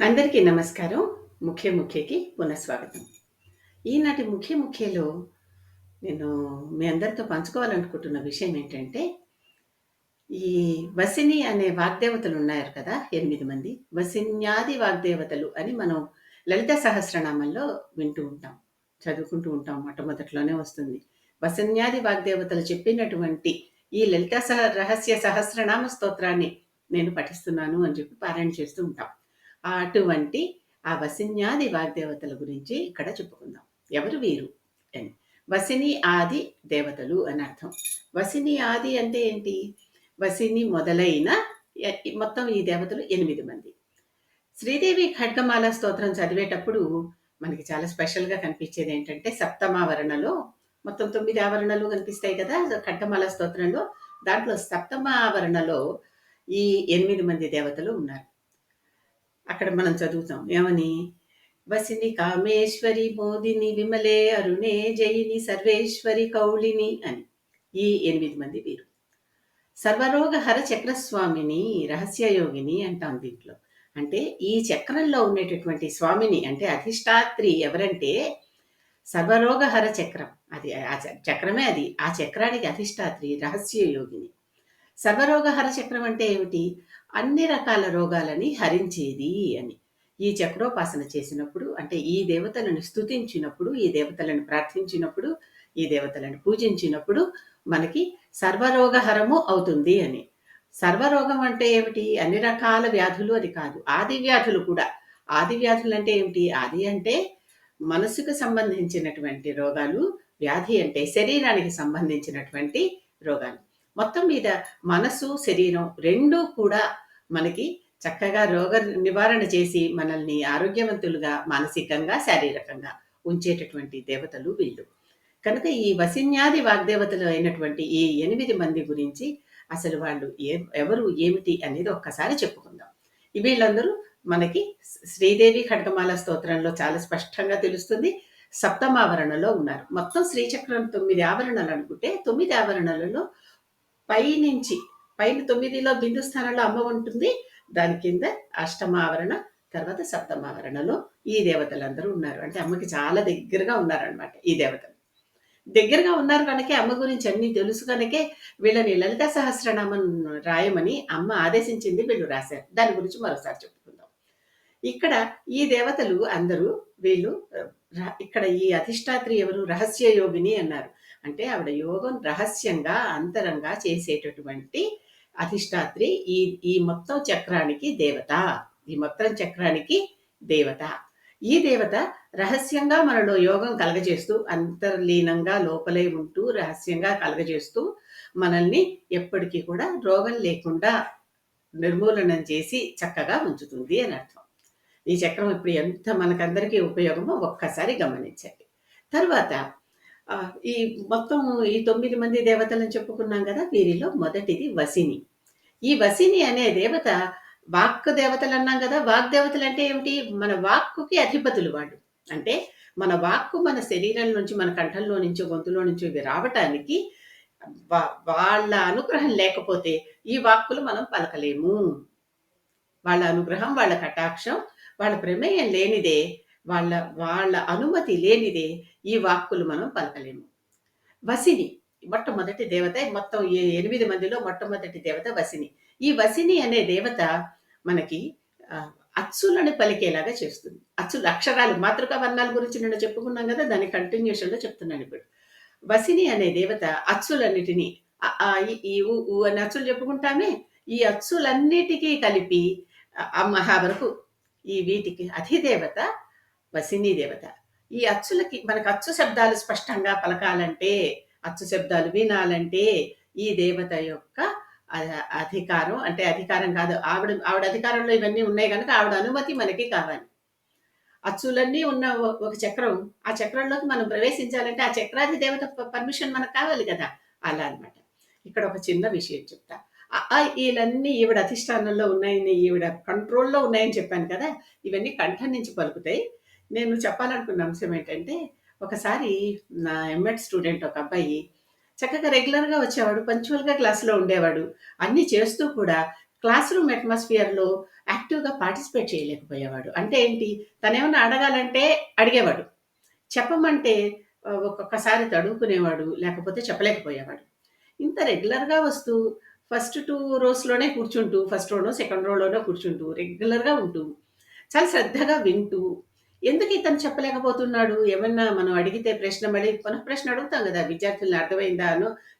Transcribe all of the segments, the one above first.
అందరికీ నమస్కారం. ముఖ్య ముఖ్యకి పునఃస్వాగతం. ఈనాటి ముఖ్య ముఖ్యలో నేను మీ అందరితో పంచుకోవాలనుకుంటున్న విషయం ఏంటంటే, ఈ వసిని అనే వాగ్దేవతలు ఉన్నారు కదా! ఎనిమిది మంది. వసిన్యాది వాగ్దేవతలు అని మనం లలిత సహస్రనామంలో వింటూ ఉంటాం. చదువుకుంటూ ఉంటాం. మొట్టమొదట్లోనే వస్తుంది. వసన్యాది వాగ్దేవతలు చెప్పినటువంటి ఈ లలిత సహ రహస్య సహస్రనామ స్తోత్రాన్ని నేను పఠిస్తున్నాను అని చెప్పి పారాయణ చేస్తూ ఉంటాం. అటువంటి ఆ వసిన్యాది వాగ్దేవతల గురించి ఇక్కడ చెప్పుకుందాం. ఎవరు వీరు అని. వసిని ఆది దేవతలు అని అర్థం. వసిని ఆది అంటే ఏంటి? వసిని మొదలైన మొత్తం ఈ దేవతలు ఎనిమిది మంది. శ్రీదేవి ఖడ్గమాల స్తోత్రం చదివేటప్పుడు మనకి చాలా స్పెషల్‌గా కనిపించేది ఏంటంటే సప్తమావరణలో మొత్తం తొమ్మిది ఆవరణలు కనిపిస్తాయి కదా! ఖడ్గమాల స్తోత్రంలో. దాంట్లో సప్తమావరణలో ఈ ఎనిమిది మంది దేవతలు ఉన్నారు. అక్కడ మనం చదువుతాం. ఏమని? వసిని కామేశ్వరి మోదిని విమలే అరుణే జయిని సర్వేశ్వరి కౌళిని అని. ఈ ఎనిమిది మంది వీరు. సర్వరోగ హర చక్రస్వామిని రహస్యయోగిని అంటాం దీంట్లో. అంటే ఈ చక్రంలో ఉండేటటువంటి స్వామిని అంటే అధిష్టాత్రి ఎవరంటే సర్వరోగ హర చక్రం. అది ఆ చక్రమే అది. ఆ చక్రానికి అధిష్టాత్రి రహస్యయోగిని. సర్వరోగ హర చక్రం అంటే ఏమిటి? అన్ని రకాల రోగాలని హరించేది అని. ఈ చక్రోపాసన చేసినప్పుడు అంటే ఈ దేవతలను స్తుతించినప్పుడు, ఈ దేవతలను ప్రార్థించినప్పుడు, ఈ దేవతలను పూజించినప్పుడు మనకి సర్వరోగహరము అవుతుంది అని. సర్వరోగం అంటే ఏమిటి? అన్ని రకాల వ్యాధులు అది కాదు. ఆది వ్యాధులు కూడా. ఆది వ్యాధులంటే ఏమిటి? ఆది అంటే మనసుకు సంబంధించినటువంటి రోగాలు. వ్యాధి అంటే శరీరానికి సంబంధించినటువంటి రోగాలు. మొత్తం మీద మనసు, శరీరం రెండూ కూడా మనకి చక్కగా రోగ నివారణ చేసి మనల్ని ఆరోగ్యవంతులుగా మానసికంగా, శారీరకంగా ఉంచేటటువంటి దేవతలు వీళ్ళు. కనుక ఈ వసిన్యాది వాగ్దేవతలు అయినటువంటి ఈ ఎనిమిది మంది గురించి అసలు వాళ్ళు ఏ ఎవరు? ఏమిటి? అనేది ఒక్కసారి చెప్పుకుందాం. వీళ్ళందరూ మనకి శ్రీదేవి ఖడ్గమాల స్తోత్రంలో చాలా స్పష్టంగా తెలుస్తుంది. సప్తమావరణలో ఉన్నారు. మొత్తం శ్రీచక్రం తొమ్మిది ఆవరణలు అనుకుంటే తొమ్మిది ఆవరణలలో పైనుంచి పైన తొమ్మిదిలో బిందు స్థానంలో అమ్మ ఉంటుంది. దాని కింద అష్టమావరణ, తర్వాత సప్తమావరణలో ఈ దేవతలందరూ ఉన్నారు. అంటే అమ్మకి చాలా దగ్గరగా ఉన్నారనమాట ఈ దేవతలు. దగ్గరగా ఉన్నారు కనుకే అమ్మ గురించి అన్నీ తెలుసు కనుకే వీళ్ళని లలిత సహస్రనామం రాయమని అమ్మ ఆదేశించింది వీళ్ళు రాశారు. దాని గురించి మరోసారి చెప్పుకుందాం. ఇక్కడ ఈ దేవతలు అందరూ వీళ్ళు ఇక్కడ ఈ అధిష్టాత్రి ఎవరు? రహస్య యోగిని అన్నారు. అంటే ఆవిడ యోగం రహస్యంగా, అంతరంగా చేసేటటువంటి అధిష్టాత్రి ఈ ఈ మొత్తం చక్రానికి దేవత. ఈ మొత్తం చక్రానికి దేవత. ఈ దేవత రహస్యంగా మనలో యోగం కలగజేస్తూ, అంతర్లీనంగా లోపలే ఉంటూ, రహస్యంగా కలగజేస్తూ, మనల్ని ఎప్పటికీ కూడా రోగం లేకుండా నిర్మూలనం చేసి చక్కగా ఉంచుతుంది అని అర్థం. ఈ చక్రం ఇప్పుడు ఎంత మనకందరికీ ఉపయోగమో ఒక్కసారి గమనించండి. తర్వాత ఈ మొత్తం ఈ తొమ్మిది మంది దేవతలను చెప్పుకున్నాం కదా వీరిలో మొదటిది వసిని. ఈ వసిని అనే దేవత వాక్ దేవతలన్నాం గదా! వాగ్దేవతలంటే ఏమిటి? మన వాక్కుకి అధిపతులు వాళ్ళు. అంటే మన వాక్కు మన శరీరం నుంచి, మన కంఠంలో నుంచో, గొంతులో నుంచో ఇవి రావటానికి వా వాళ్ళ అనుగ్రహం లేకపోతే ఈ వాక్కులు మనం పలకలేము. వాళ్ళ అనుగ్రహం, వాళ్ళ కటాక్షం, వాళ్ళ ప్రమేయం లేనిదే, వాళ్ళ వాళ్ళ అనుమతి లేనిదే ఈ వాక్కులు మనం పలకలేము. వసిని మొట్టమొదటి దేవత మొత్తం ఎనిమిది మందిలో మొట్టమొదటి దేవత వసిని. ఈ వసిని అనే దేవత మనకి అచ్చులను పలికేలాగా చేస్తుంది. అచ్చులు అక్షరాలు మాతృక వర్ణాల గురించి నేను చెప్పుకున్నాం కదా దాని కంటిన్యూషన్‌లో చెప్తున్నాను ఇప్పుడు వసిని అనే దేవత అచ్చులన్నిటినీ ఈ, ఊ అని అచ్చులు చెప్పుకుంటామే. ఈ అచ్చులన్నిటికీ కలిపి అ, వరకు ఈ వీటికి అధిదేవత వసినీ దేవత. ఈ అచ్చులకి మనకు అచ్చు శబ్దాలు స్పష్టంగా పలకాలంటే, అచ్చు శబ్దాలు వినాలంటే ఈ దేవత యొక్క అధికారం అంటే అధికారం కాదు. ఆవిడ ఆవిడ అధికారంలో ఇవన్నీ ఉన్నాయి కనుక ఆవిడ అనుమతి మనకి కావాలి. అచ్చులన్నీ ఉన్న ఒక చక్రం, ఆ చక్రంలోకి మనం ప్రవేశించాలంటే ఆ చక్రాది దేవత పర్మిషన్ మనకు కావాలి కదా అలా అన్నమాట. ఇక్కడ ఒక చిన్న విషయం చెప్తా. వీళ్ళన్నీ ఈవిడ అధిష్టానంలో ఉన్నాయని, ఈవిడ కంట్రోల్‌లో ఉన్నాయని చెప్పాను కదా! ఇవన్నీ కంఠం నుంచి పలుకుతాయి. నేను చెప్పాలనుకున్న అంశం ఏంటంటే, ఒకసారి నా ఎంఎడ్ స్టూడెంట్ ఒక అబ్బాయి చక్కగా రెగ్యులర్‌గా వచ్చేవాడు. పంక్చువల్‌గా క్లాస్‌లో ఉండేవాడు. అన్నీ చేస్తూ కూడా క్లాస్ రూమ్ అట్మాస్ఫియర్‌లో యాక్టివ్‌గా పార్టిసిపేట్ చేయలేకపోయేవాడు. అంటే ఏంటి? తనేమన్నా అడగాలంటే అడిగేవాడు. చెప్పమంటే ఒక్కొక్కసారి తడుకునేవాడు లేకపోతే చెప్పలేకపోయేవాడు. ఇంత రెగ్యులర్‌గా వస్తూ ఫస్ట్ టూ రోస్‌లోనే కూర్చుంటూ, ఫస్ట్ రోలో సెకండ్ రోలోనే కూర్చుంటూ, రెగ్యులర్‌గా ఉంటూ, చాలా శ్రద్ధగా వింటూ, ఎందుకు ఇతను చెప్పలేకపోతున్నాడు? ఏమన్నా మనం అడిగితే ప్రశ్న మళ్ళీ పునః ప్రశ్న అడుగుతాం కదా విద్యార్థులను అర్థమైందా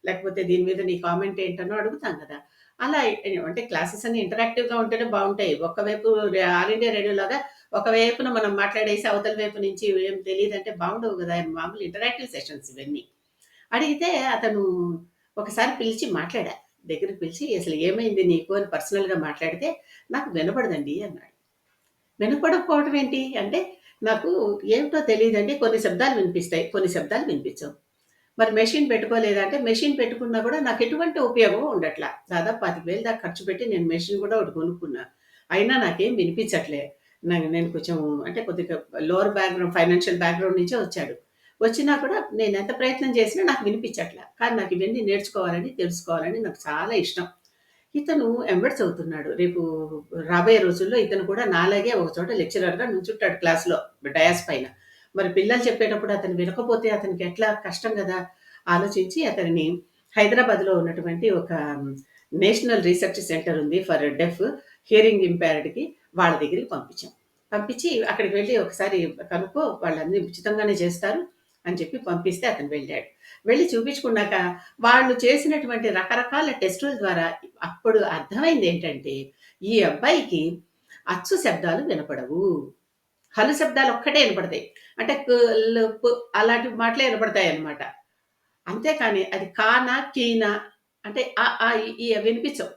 లేకపోతే దీని మీద నీ కామెంట్ ఏంటనో అడుగుతాం కదా అలా అంటే క్లాసెస్ అన్నీ ఇంటరాక్టివ్‌గా ఉంటేనే బాగుంటాయి ఒకవైపు ఆల్ ఇండియా రేడియోలాగా ఒకవైపున మనం మాట్లాడేసి అవతల వైపు నుంచి ఏం తెలియదు అంటే బాగుండవు కదా మామూలు ఇంటరాక్టివ్ సెషన్స్ ఇవన్నీ. అడిగితే అతను ఒకసారి పిలిచి మాట్లాడా. దగ్గరికి పిలిచి "అసలు ఏమైంది నీకు?" అని పర్సనల్‌గా మాట్లాడితే, "నాకు వినపడదండి" అన్నాడు. వినపడకపోవడం ఏంటి? అంటే నాకు ఏమిటో తెలియదండి కొన్ని శబ్దాలు వినిపిస్తాయి. కొన్ని శబ్దాలు వినిపించవు. మరి మెషిన్ పెట్టుకోలేదంటే మెషిన్ పెట్టుకున్నా కూడా నాకు ఎటువంటి ఉపయోగం ఉండట్లా దాదాపు 25,000 దాకా ఖర్చు పెట్టి నేను మెషిన్ కూడా ఒకటి కొనుక్కున్నా. అయినా నాకేం వినిపించట్లే. నాకు నేను కొంచెం అంటే కొద్దిగా లోవర్ బ్యాక్‌గ్రౌండ్ ఫైనాన్షియల్ బ్యాక్‌గ్రౌండ్ నుంచే వచ్చాడు. వచ్చినా కూడా నేను ఎంత ప్రయత్నం చేసినా నాకు వినిపించట్లే కానీ నాకు ఇవన్నీ నేర్చుకోవాలని, తెలుసుకోవాలని నాకు చాలా ఇష్టం. ఇతను ఎంబెడ్ చదువుతున్నాడు. రేపు రాబోయే రోజుల్లో ఇతను కూడా నాలాగే ఒక చోట లెక్చరర్‌గా నుంచుంటాడు క్లాస్‌లో డయాస్ పైన. మరి పిల్లలు చెప్పేటప్పుడు అతను వినకపోతే అతనికి ఎట్లా కష్టం కదా ఆలోచించి అతనిని హైదరాబాద్‌లో ఉన్నటువంటి ఒక నేషనల్ రీసెర్చ్ సెంటర్ ఉంది ఫర్ డెఫ్, హియరింగ్ ఇంపైర్డ్‌కి వాళ్ళ దగ్గరికి పంపించాం. పంపించి అక్కడికి వెళ్ళి ఒకసారి కనుక్కో వాళ్ళన్నీ ఉచితంగానే చేస్తారు అని చెప్పి పంపిస్తే అతను వెళ్ళాడు. వెళ్ళి చూపించుకున్నాక వాళ్ళు చేసినటువంటి రకరకాల టెస్టుల ద్వారా అప్పుడు అర్థమైంది ఏంటంటే ఈ అబ్బాయికి అచ్చు శబ్దాలు వినపడవు. హలు శబ్దాలు ఒక్కటే వినపడతాయి. అంటే అలాంటి మాటలే వినపడతాయన్నమాట. అంతేకాని అది కానా, కీనా అంటే ఆ ఆ, ఈ అవి వినిపించవు.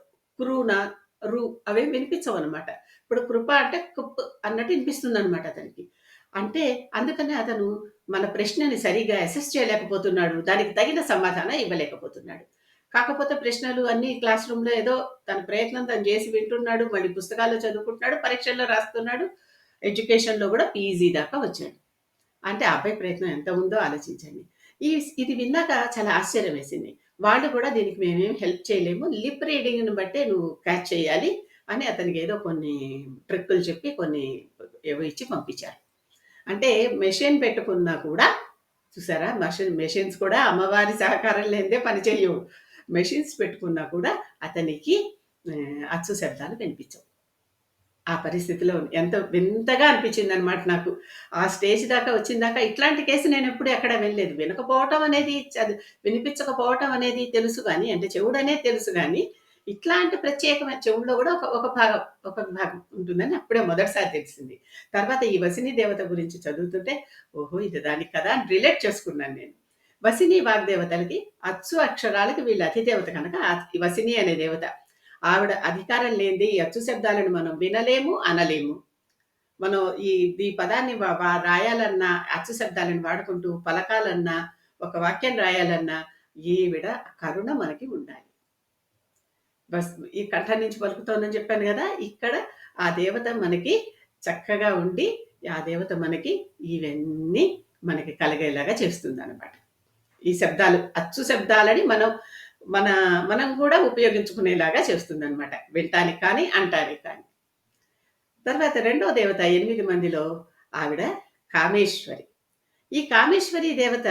క్రూనా, రు అవేం వినిపించవన్నమాట. ఇప్పుడు కృప అంటే కుప్ అన్నట్టు వినిపిస్తుంది అనమాట అతనికి. అంటే అందుకనే అతను మన ప్రశ్నని సరిగ్గా అసెస్ చేయలేకపోతున్నాడు. దానికి తగిన సమాధానం ఇవ్వలేకపోతున్నాడు. కాకపోతే ప్రశ్నలు అన్ని క్లాస్ రూమ్‌లో ఏదో తన ప్రయత్నం తను చేసి వింటున్నాడు. మళ్ళీ పుస్తకాల్లో చదువుకుంటున్నాడు. పరీక్షల్లో రాస్తున్నాడు. ఎడ్యుకేషన్‌లో కూడా పీజీ దాకా వచ్చాడు. అంటే ఆ అబ్బాయి ప్రయత్నం ఎంత ఉందో ఆలోచించండి. ఈ ఇది విన్నాక చాలా ఆశ్చర్యం వేసింది. వాళ్ళు కూడా దీనికి మేమేం హెల్ప్ చేయలేము. లిప్ రీడింగ్‌ని బట్టే నువ్వు క్యాచ్ చేయాలి అని అతనికి ఏదో కొన్ని ట్రిక్కులు చెప్పి కొన్ని ఏవో ఇచ్చి పంపించారు. అంటే మెషిన్ పెట్టుకున్నా కూడా చూసారా? మెషిన్ మెషిన్స్ కూడా అమ్మవారి సహకారం లేనిదే పనిచేయవు. మెషిన్స్ పెట్టుకున్నా కూడా అతనికి అచ్చు శబ్దాలు వినిపించవు. ఆ పరిస్థితిలో ఎంత వింతగా అనిపించిందనమాట నాకు. ఆ స్టేజ్ దాకా వచ్చిందాకా ఇట్లాంటి కేసు నేను ఎప్పుడు ఎక్కడ వినలేదు. వినకపోవటం అనేది అది వినిపించకపోవటం అనేది తెలుసు కానీ అంటే చెవుడనే తెలుసు కానీ ఇట్లాంటి ప్రత్యేకమైన చెవుల్లో కూడా ఒక ఒక భాగం, ఒక భాగం ఉంటుందని అప్పుడే మొదటిసారి తెలిసింది. తర్వాత ఈ వసిని దేవత గురించి చదువుతుంటే, ఓహో! ఇది దానికి కదా! అని రిలేట్ చేసుకున్నాను నేను. వసిని వాగ్దేవతలకి అచ్చు అక్షరాలకి వీళ్ళ అతిదేవత కనుక వసిని అనే దేవత. ఆవిడ అధికారం లేనిది ఈ అచ్చు శబ్దాలను మనం వినలేము, అనలేము. మనం ఈ ఈ పదాన్ని రాయాలన్నా, అచ్చు శబ్దాలను వాడుకుంటూ పలకాలన్నా, ఒక వాక్యం రాయాలన్నా, ఈవిడ కరుణ మనకి ఉండాలి. బస్ ఈ కంఠం నుంచి పలుకుతోందని చెప్పాను కదా ఇక్కడ ఆ దేవత మనకి చక్కగా ఉండి, ఆ దేవత మనకి ఇవన్నీ మనకి కలిగేలాగా చేస్తుందనమాట. ఈ శబ్దాలు, అచ్చు శబ్దాలని మనం మన మనం కూడా ఉపయోగించుకునేలాగా చేస్తుందనమాట. వినటానికి కానీ, అంటాని కానీ. తర్వాత రెండో దేవత ఎనిమిది మందిలో ఆవిడ కామేశ్వరి. ఈ కామేశ్వరి దేవత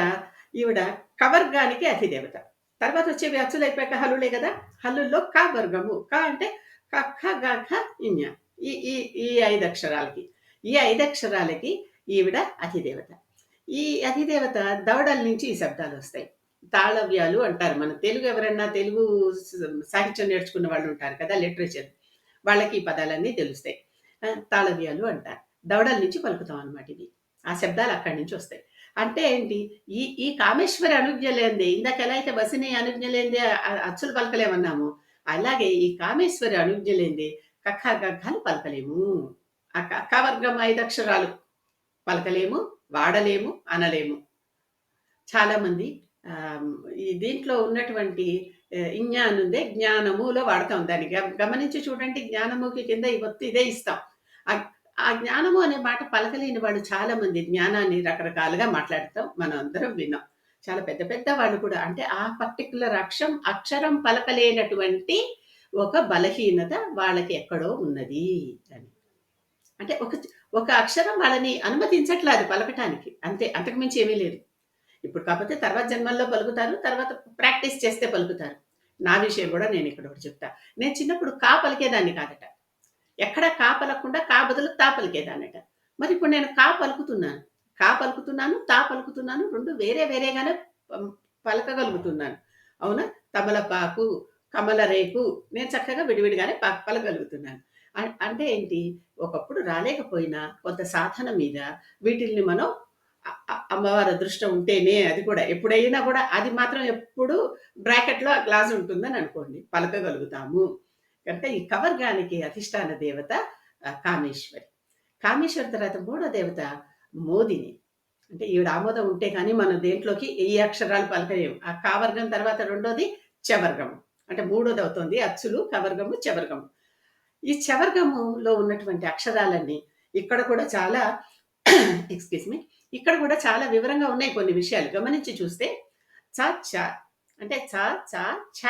ఈవిడ కవర్గానికి అధిదేవత. తర్వాత వచ్చేవి అచ్చులైపోయాక హల్లులే కదా హల్లుల్లో క వర్గము. క అంటే క, ఖ, గ, ఘ, ఈ ఈ ఈ ఐదు అక్షరాలకి. ఈ ఐదు అక్షరాలకి ఈవిడ అధిదేవత. ఈ అధిదేవత దవడల నుంచి ఈ శబ్దాలు వస్తాయి తాళవ్యాలు అంటారు. మన తెలుగు ఎవరన్నా తెలుగు సాహిత్యం నేర్చుకున్న వాళ్ళు ఉంటారు కదా! లిటరేచర్. వాళ్ళకి ఈ పదాలన్నీ తెలుస్తాయి. ఆ! తాళవ్యాలు అంటారు. దవడల నుంచి పలుకుతాం అనమాట ఇవి. ఆ శబ్దాలు అక్కడి నుంచి వస్తాయి. అంటే ఏంటి? ఈ ఈ కామేశ్వరి అనుజ్ఞ లేనిదే ఇందాక ఎలా అయితే వసిని అనుజ్ఞ లేనిదే అచ్చులు పలకలేమన్నాము అలాగే ఈ కామేశ్వరి అనుజ్ఞ లేనిదే కక్క గగ్గాలు పలకలేము. ఆ క ఐదు వర్గం 5 అక్షరాలు పలకలేము, వాడలేము, అనలేము. చాలామంది ఈ దీంట్లో ఉన్నటువంటి ఆహ్, ఉందే జ్ఞానములో వాడతాం దాన్ని. గమనించి చూడండి జ్ఞానముకి కింద ఈ ఒత్తు ఇదే ఇస్తాం. ఆ జ్ఞానము అనే మాట పలకలేని వాళ్ళు చాలామంది జ్ఞానాన్ని రకరకాలుగా మాట్లాడతాం. మనం అందరం విన్నాం. చాలా పెద్ద పెద్ద వాళ్ళు కూడా. అంటే ఆ పర్టికులర్ అక్షం అక్షరం పలకలేనటువంటి ఒక బలహీనత వాళ్ళకి ఎక్కడో ఉన్నది అని. అంటే ఒక ఒక అక్షరం వాళ్ళని అనుమతించట్లేదు పలకటానికి. అంతే అంతకు మించి ఏమీ లేదు. ఇప్పుడు కాకపోతే తర్వాత జన్మల్లో పలుకుతారు తర్వాత ప్రాక్టీస్ చేస్తే పలుకుతారు. నా విషయం కూడా నేను ఇక్కడ ఒకటి చెప్తా. నేను చిన్నప్పుడు కా పలికేదాన్ని కాదట. ఎక్కడ కా కాబదులు కా బదులు తా పలికేదానట మరి ఇప్పుడు నేను కా పలుకుతున్నాను. కా పలుకుతున్నాను తా పలుకుతున్నాను రెండు వేరే వేరేగానే పలకగలుగుతున్నాను. అవునా? తమలపాకు కమల రేకు నేను చక్కగా విడివిడిగానే ప- పలకగలుగుతున్నాను. అంటే ఏంటి? ఒకప్పుడు రాలేకపోయినా కొంత సాధన మీద వీటిల్ని మనం అమ్మవారి అదృష్టం ఉంటేనే అది కూడా. ఎప్పుడైనా కూడా అది మాత్రం ఎప్పుడు బ్రాకెట్లో గ్లాస్ ఉంటుందని అనుకోండి. పలకగలుగుతాము. కనుక ఈ కవర్గానికి అధిష్టాన దేవత కామేశ్వరి. కామేశ్వరి తర్వాత మూడో దేవత మోదిని. అంటే ఈవిడ ఆమోదం ఉంటే కానీ మనం దేంట్లోకి ఏ అక్షరాలు పలకలేము ఆ కావర్గం తర్వాత రెండోది చవర్గము. అంటే మూడోది అవుతుంది అచ్చులు కవర్గము చవర్గము. ఈ చవర్గములో ఉన్నటువంటి అక్షరాలన్నీ ఇక్కడ కూడా చాలా ఎక్స్క్యూజ్ మీ. ఇక్కడ కూడా చాలా వివరంగా ఉన్నాయి కొన్ని విషయాలు. గమనించి చూస్తే చ చ. అంటే చ చ ఛ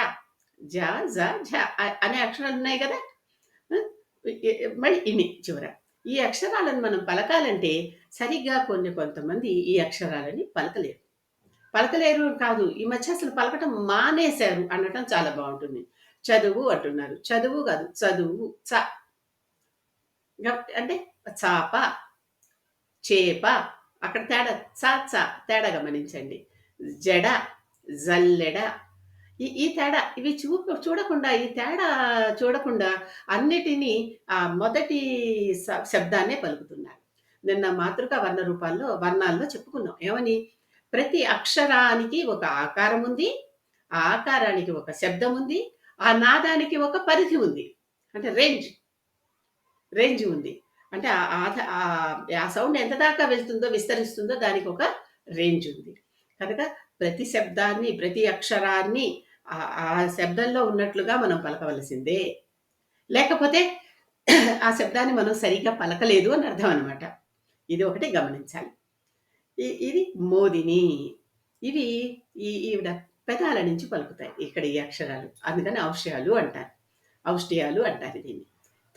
జ జ ఝ అనే అక్షరాలు ఉన్నాయి కదా? మళ్ళీ ఇని చివర. ఈ అక్షరాలను మనం పలకాలంటే సరిగ్గా కొన్ని కొంతమంది ఈ అక్షరాలని పలకలేరు. పలకలేరు కాదు ఈ మధ్య అసలు పలకటం మానేశారు అనటం చాలా బాగుంటుంది. చదువు అంటున్నారు. చదువు కాదు చదువు చ. అంటే చాప చేప అక్కడ తేడా చ చ తేడా గమనించండి. జడ జల్లెడ ఈ ఈ తేడా ఇవి చూ చూడకుండా ఈ తేడా చూడకుండా అన్నిటినీ ఆ మొదటి శబ్దాన్నే పలుకుతున్నారు. నిన్న మాతృక వర్ణ రూపాల్లో వర్ణాల్లో చెప్పుకున్నాం. ఏమని? ప్రతి అక్షరానికి ఒక ఆకారం ఉంది ఆ ఆకారానికి ఒక శబ్దం ఉంది ఆ నాదానికి ఒక పరిధి ఉంది. అంటే రేంజ్. రేంజ్ ఉంది. అంటే ఆధ- ఆ- ఆ సౌండ్ ఎంత దాకా వెళ్తుందో విస్తరిస్తుందో దానికి ఒక రేంజ్ ఉంది. కనుక ప్రతి శబ్దాన్ని ప్రతి అక్షరాన్ని ఆ- ఆ శబ్దంలో ఉన్నట్లుగా మనం పలకవలసిందే. లేకపోతే ఆ శబ్దాన్ని మనం సరిగ్గా పలకలేదు అని అర్థం అనమాట ఇది ఒకటి గమనించాలి. ఇది మోదిని. ఇవి ఈ ఈవిడ పెదాల నుంచి పలుకుతాయి ఇక్కడ ఈ అక్షరాలు. అందుకని ఔష్యాలు అంటారు. ఔష్ట్యాలు అంటారు దీన్ని.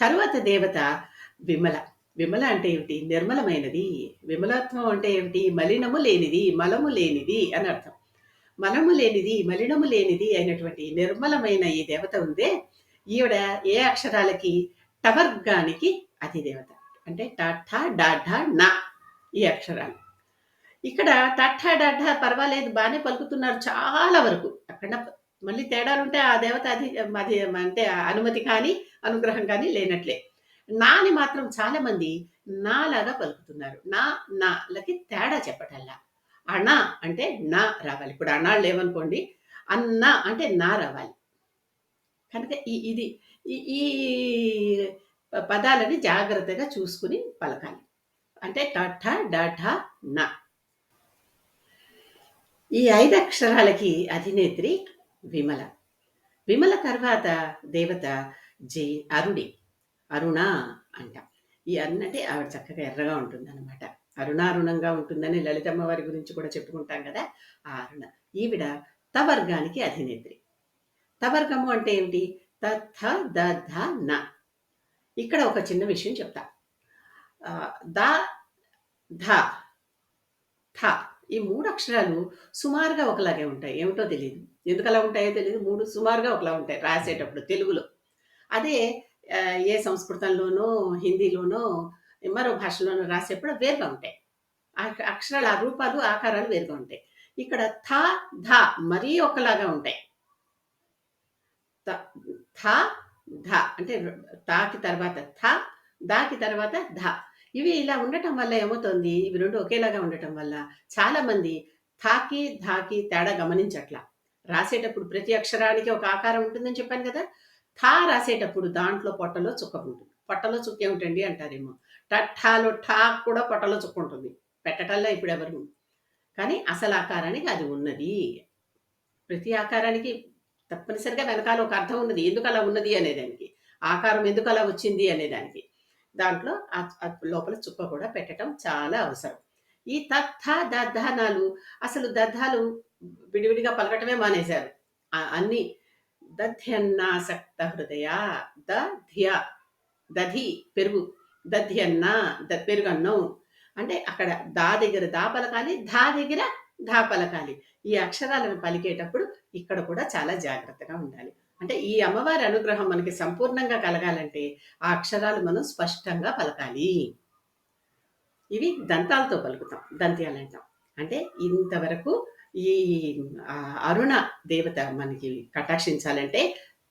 తరువాత దేవత విమల. విమల అంటే ఏమిటి? నిర్మలమైనది. విమలత్వం అంటే ఏమిటి? మలినము లేనిది మలము లేనిది అని అర్థం. మలము లేనిది మలినము లేనిది అయినటువంటి నిర్మలమైన ఈ దేవత ఉందే ఈవిడ ఏ అక్షరాలకి? టవర్గానికి అతి దేవత అంటే టాఠా డాఢా నా ఈ అక్షరాలు. ఇక్కడ టఠ డాఢా పర్వాలేదు బాగానే పలుకుతున్నారు చాలా వరకు. అక్కడ మళ్ళీ తేడాలుంటే ఆ దేవత అది అది అంటే అనుమతి కానీ అనుగ్రహం కానీ లేనట్లే. నాని మాత్రం చాలా మంది నాలాగా పలుకుతున్నారు. నా నాలకి తేడా చెప్పటల్లా. అణ అంటే నా రావాలి. ఇప్పుడు అణాళ్ళు లేవనుకోండి అన్న అంటే నా రావాలి. కనుక ఈ ఇది ఈ- ఈ పదాలని జాగ్రత్తగా చూసుకుని పలకాలి. అంటే టఠ డఠ నా ఈ ఐదు అక్షరాలకి అధినేత్రి విమల. విమల తర్వాత దేవత జై అరుణి. అరుణ అంట. ఈ అన్నంటే ఆవిడ చక్కగా ఎర్రగా ఉంటుంది అనమాట అరుణారుణంగా ఉంటుందని లలితమ్మ వారి గురించి కూడా చెప్పుకుంటాం కదా ఆ అరుణ. ఈవిడ తవర్గానికి అధినేత్రి. తవర్గము అంటే ఏమిటి? తథ దధ న. ఇక్కడ ఒక చిన్న విషయం చెప్తా. ద ధ థ ఈ మూడు అక్షరాలు సుమారుగా ఒకలాగే ఉంటాయి. ఏమిటో తెలియదు ఎందుకు అలా ఉంటాయో తెలియదు మూడు సుమారుగా ఒకలా ఉంటాయి రాసేటప్పుడు తెలుగులో. అదే ఏ సంస్కృతంలోనో హిందీలోనో మరో భాషలోనూ రాసేప్పుడు వేరుగా ఉంటాయి. ఆ అక్షరాలు ఆ రూపాలు ఆకారాలు వేరుగా ఉంటాయి. ఇక్కడ థ ధ మరీ ఒకలాగా ఉంటాయి. థ ధ అంటే తాకి తర్వాత థ దాకి తర్వాత ధ. ఇవి ఇలా ఉండటం వల్ల ఏమవుతుంది? ఇవి రెండు ఒకేలాగా ఉండటం వల్ల చాలామంది థాకి ధాకి తేడా గమనించట్లా. రాసేటప్పుడు ప్రతి అక్షరానికి ఒక ఆకారం ఉంటుందని చెప్పాను కదా? థా రాసేటప్పుడు దాంట్లో పొట్టలో చుక్క ఉంటుంది. పొట్టలో చుక్క ఏమిటండి అంటారేమో. టఠాలో ఠా కూడా పొట్టలో చుక్కు ఉంటుంది పెట్టటల్లా ఇప్పుడు ఎవరు? కానీ అసలు ఆకారానికి అది ఉన్నది. ప్రతి ఆకారానికి తప్పనిసరిగా వెనకాల ఒక అర్థం ఉన్నది. ఎందుకు అలా ఉన్నది అనేదానికి. ఆకారం ఎందుకు అలా వచ్చింది అనేదానికి. దాంట్లో లోపల చుక్క కూడా పెట్టడం చాలా అవసరం. ఈ తత్థ దధానాలు అసలు దద్దాలు విడివిడిగా పలకటమే మానేశారు. అన్ని దధ్యన్నాసక్త హృదయ దధ్య దధి పెరుగు. దధి ద పెరుగు అన్నం అంటే అక్కడ దా దగ్గర దా పలకాలి ధా దగ్గర ధా పలకాలి. ఈ అక్షరాలను పలికేటప్పుడు ఇక్కడ కూడా చాలా జాగ్రత్తగా ఉండాలి. అంటే ఈ అమ్మవారి అనుగ్రహం మనకి సంపూర్ణంగా కలగాలంటే ఆ అక్షరాలు మనం స్పష్టంగా పలకాలి. ఇవి దంతాలతో పలుకుతాం దంత్యాలు అంటాం. అంటే ఇంతవరకు ఈ అరుణ దేవత మనకి కటాక్షించాలంటే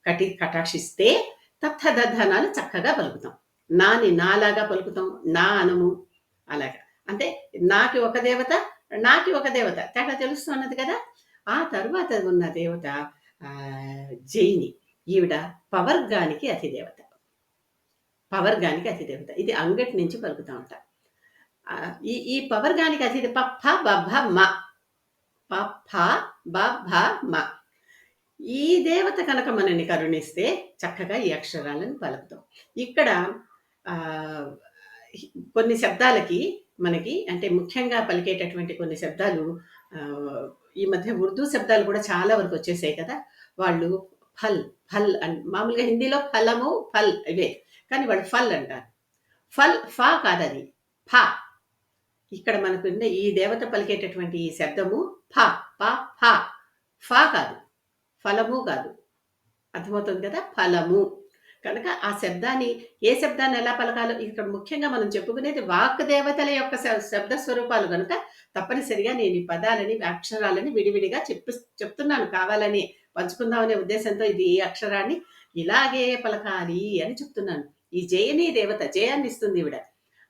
కటి కటాక్షిస్తే తత్థదధనాలు చక్కగా పలుకుతాం. నాని నాలాగా పలుకుతాం నా అనము అలాగా. అంటే నాకి ఒక దేవత నాకి ఒక దేవత. తేడా తెలుస్తున్నది కదా? ఆ తరువాత ఉన్న దేవత ఆ, జైని. ఈవిడ పవర్గానికి అధిదేవత పవర్గానికి అధిదేవత ఇది అంగటి నుంచి పలుకుతా ఉంటా. ఈ ఈ పవర్గానికి అతిథి పప్ప బభ మ. పప్ప బభ మ. ఈ దేవత కనుక మనని కరుణిస్తే చక్కగా ఈ అక్షరాలను పలుకుతాం. ఇక్కడ కొన్ని శబ్దాలకి మనకి అంటే ముఖ్యంగా పలికేటటువంటి కొన్ని శబ్దాలు ఈ మధ్య ఉర్దూ శబ్దాలు కూడా చాలా వరకు వచ్చేసాయి కదా. వాళ్ళు ఫల్ ఫల్ అండ్ మామూలుగా హిందీలో ఫలము ఫల్ ఇవే కానీ వాళ్ళు ఫల్ అంటారు. ఫల్ ఫా కాదది ఫా. ఇక్కడ మనకున్న ఈ దేవత పలికేటటువంటి ఈ శబ్దము ఫ ప ఫ. ఫా కాదు. ఫలము కాదు. అర్థమవుతుంది కదా? ఫలము. కనుక ఆ శబ్దాన్ని ఏ శబ్దాన్ని ఎలా పలకాలో ఇక్కడ ముఖ్యంగా మనం చెప్పుకునేది వాక్ దేవతల యొక్క శబ్ద స్వరూపాలు కనుక తప్పనిసరిగా నేను ఈ పదాలని అక్షరాలని విడివిడిగా చెప్పి చెప్తున్నాను కావాలని పంచుకుందామనే ఉద్దేశంతో ఇది ఈ అక్షరాన్ని ఇలాగే పలకాలి అని చెప్తున్నాను. ఈ జయని దేవత జయాన్ని ఇస్తుంది ఈవిడ.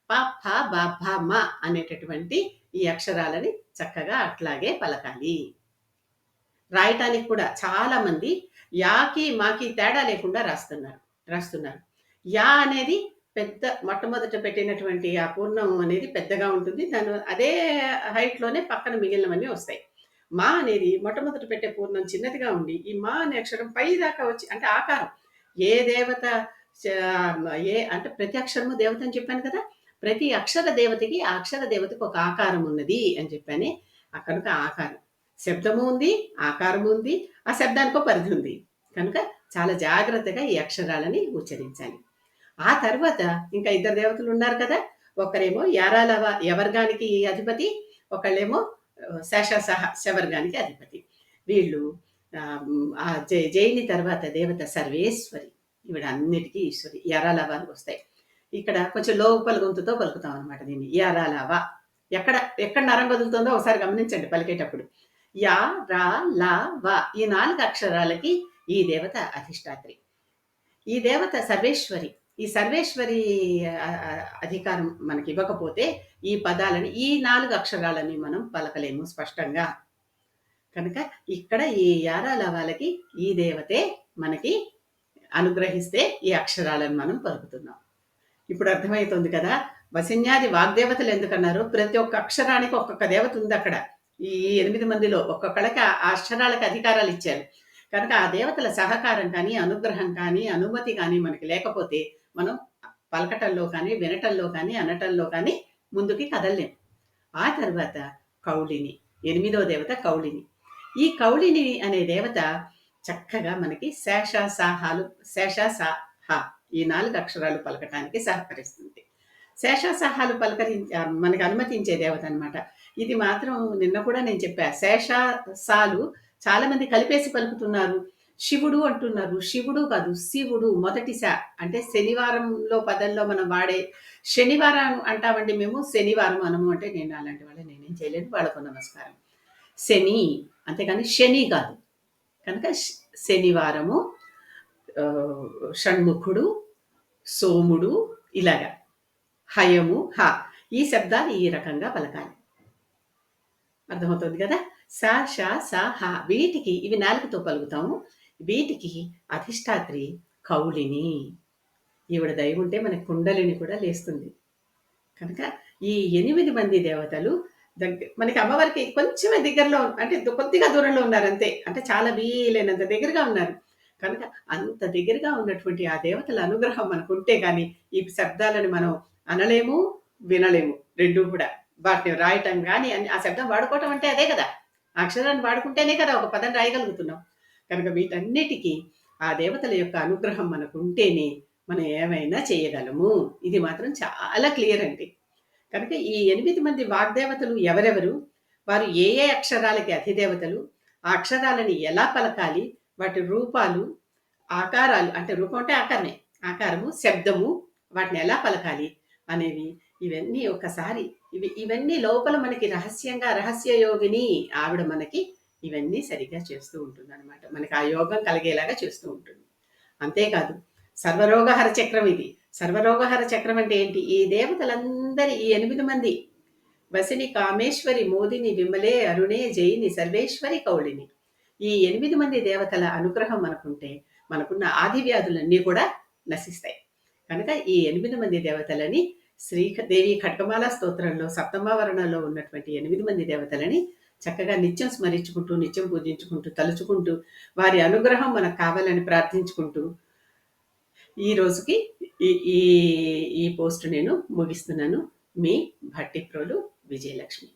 ప ఫ బ భ మ అనేటటువంటి ఈ అక్షరాలని చక్కగా అట్లాగే పలకాలి. రాయటానికి కూడా చాలా మంది యాకి మాకి తేడా లేకుండా రాస్తున్నారు రాస్తున్నారు. యా అనేది పెద్ద మొట్టమొదట పెట్టినటువంటి ఆ పూర్ణం అనేది పెద్దగా ఉంటుంది. దాని అదే హైట్లోనే పక్కన మిగిలినవన్నీ వస్తాయి. మా అనేది మొట్టమొదట పెట్టే పూర్ణం చిన్నదిగా ఉండి ఈ మా అనే అక్షరం పై దాకా వచ్చి అంటే ఆకారం ఏ దేవత ఏ అంటే ప్రతి అక్షరము దేవత అని చెప్పాను కదా? ప్రతి అక్షర దేవతకి ఆ అక్షర దేవతకి ఒక ఆకారం ఉన్నది అని చెప్పానే అక్కడ కనుక ఆకారం. శబ్దము ఉంది ఆకారము ఉంది ఆ శబ్దానికి పరిధి ఉంది. కనుక చాలా జాగ్రత్తగా ఈ అక్షరాలని ఉచ్చరించాలి. ఆ తర్వాత ఇంకా ఇద్దరు దేవతలు ఉన్నారు కదా ఒకరేమో యారాల యవర్గానికి అధిపతి ఒకళ్ళేమో ఆ, శేషసహ శవర్గానికి అధిపతి. వీళ్ళు ఆ, జై జైని తర్వాత దేవత సర్వేశ్వరి. ఈవిడ అన్నిటికీ ఈశ్వరి. ఎరాలవాలు వస్తాయి. ఇక్కడ కొంచెం లోపల గొంతుతో పలుకుతాం అనమాట దీన్ని. ఎరాలవా ఎక్కడ ఎక్కడ నరం కదులుతుందో ఒకసారి గమనించండి పలికేటప్పుడు. యా రా లా వా ఈ నాలుగు అక్షరాలకి ఈ దేవత అధిష్టాత్రి. ఈ దేవత సర్వేశ్వరి. ఈ సర్వేశ్వరి అధికారం మనకి ఇవ్వకపోతే ఈ పదాలని ఈ నాలుగు అక్షరాలని మనం పలకలేము స్పష్టంగా. కనుక ఇక్కడ ఈ యారాల వాళ్ళకి ఈ దేవతే మనకి అనుగ్రహిస్తే ఈ అక్షరాలను మనం పలుకుతున్నాం. ఇప్పుడు అర్థమవుతుంది కదా వసిన్యాది వాగ్దేవతలు ఎందుకన్నారు? ప్రతి ఒక్క అక్షరానికి ఒక్కొక్క దేవత ఉంది అక్కడ. ఈ ఎనిమిది మందిలో ఒక్కొక్కళ్ళకి ఆ అక్షరాలకు అధికారాలు ఇచ్చారు. కనుక ఆ దేవతల సహకారం కానీ అనుగ్రహం కానీ అనుమతి కానీ మనకి లేకపోతే మనం పలకటంలో కానీ వినటంలో కానీ అనటంలో కానీ ముందుకి కదలలేం. ఆ తర్వాత కౌళిని ఎనిమిదో దేవత కౌళిని. ఈ కౌళిని అనే దేవత చక్కగా మనకి శేష సాహాలు శేష సాహ ఈ నాలుగు అక్షరాలు పలకటానికి సహకరిస్తుంది. శేష సాహాలు పలకరి మనకి అనుమతించే దేవత అన్నమాట. ఇది మాత్రం నిన్న కూడా నేను చెప్పా. శేష సాలు చాలామంది కలిపేసి పలుకుతున్నారు. శివుడు అంటున్నారు. శివుడు కాదు శివుడు మొదటి శ అంటే శనివారంలో పదంలో మనం వాడే శనివారం అంటామండి మేము శనివారం అనము అంటే నేను అలాంటి వాళ్ళని నేనేం చేయలేను వాళ్ళకు నమస్కారం. శని అంతేకాని శని కాదు. కనుక శ- శనివారము షణ్ముఖుడు సోముడు ఇలాగా. హయము హ ఈ శబ్దాలు ఈ రకంగా పలకాలి. అర్థమవుతుంది కదా? స ష స హ వీటికి ఇవి నాలుగుతో పలుకుతాము. వీటికి అధిష్టాత్రి కౌళిని ఈవిడ దయ ఉంటే మన కుండలిని కూడా లేస్తుంది. కనుక ఈ ఎనిమిది మంది దేవతలు దగ్గర మనకి అమ్మవారికి కొంచెమే దగ్గరలో అంటే కొద్దిగా దూరంలో ఉన్నారు అంతే. అంటే చాలా వీలైనంత దగ్గరగా ఉన్నారు. కనుక అంత దగ్గరగా ఉన్నటువంటి ఆ దేవతల అనుగ్రహం మనకు ఉంటే కానీ ఈ శబ్దాలను మనం అనలేము వినలేము. రెండు కూడా. వాటిని రాయటం కానీ అన్ని- ఆ శబ్దం వాడుకోవటం అంటే అదే కదా. ఆ అక్షరాన్ని వాడుకుంటేనే కదా ఒక పదం రాయగలుగుతున్నాం. కనుక వీటన్నిటికీ ఆ దేవతల యొక్క అనుగ్రహం మనకు ఉంటేనే మనం ఏమైనా చేయగలము. ఇది మాత్రం చాలా క్లియర్ అండి. కనుక ఈ ఎనిమిది మంది వాగ్దేవతలు ఎవరెవరు? వారు ఏ ఏ అక్షరాలకి అధిదేవతలు? ఆ అక్షరాలని ఎలా పలకాలి? వాటి రూపాలు ఆకారాలు అంటే రూపం అంటే ఆకారమే. ఆకారము శబ్దము వాటిని ఎలా పలకాలి అనేవి ఇవన్నీ ఒకసారి ఇవి ఇవన్నీ లోపల మనకి రహస్యంగా రహస్య యోగిని ఆవిడ మనకి ఇవన్నీ సరిగ్గా చేస్తూ ఉంటుంది అనమాట మనకి ఆ యోగం కలిగేలాగా చేస్తూ ఉంటుంది. అంతేకాదు సర్వరోగహర చక్రం ఇది. సర్వరోగహర చక్రం అంటే ఏంటి? ఈ దేవతలందరి ఈ ఎనిమిది మంది వసిని కామేశ్వరి మోదిని విమలే అరుణే జయిని సర్వేశ్వరి కౌళిని. ఈ ఎనిమిది మంది దేవతల అనుగ్రహం మనకుంటే మనకున్న ఆది వ్యాధులన్నీ కూడా నశిస్తాయి. కనుక ఈ ఎనిమిది మంది దేవతలని శ్రీదేవి ఖడ్గమాల స్తోత్రంలో సప్తమావరణలో ఉన్నటువంటి ఎనిమిది మంది దేవతలని చక్కగా నిత్యం స్మరించుకుంటూ నిత్యం పూజించుకుంటూ తలుచుకుంటూ వారి అనుగ్రహం మనకు కావాలని ప్రార్థించుకుంటూ ఈ రోజుకి ఈ ఈ ఈ పోస్ట్ నేను ముగిస్తున్నాను. మీ భట్టిప్రోలు విజయలక్ష్మి.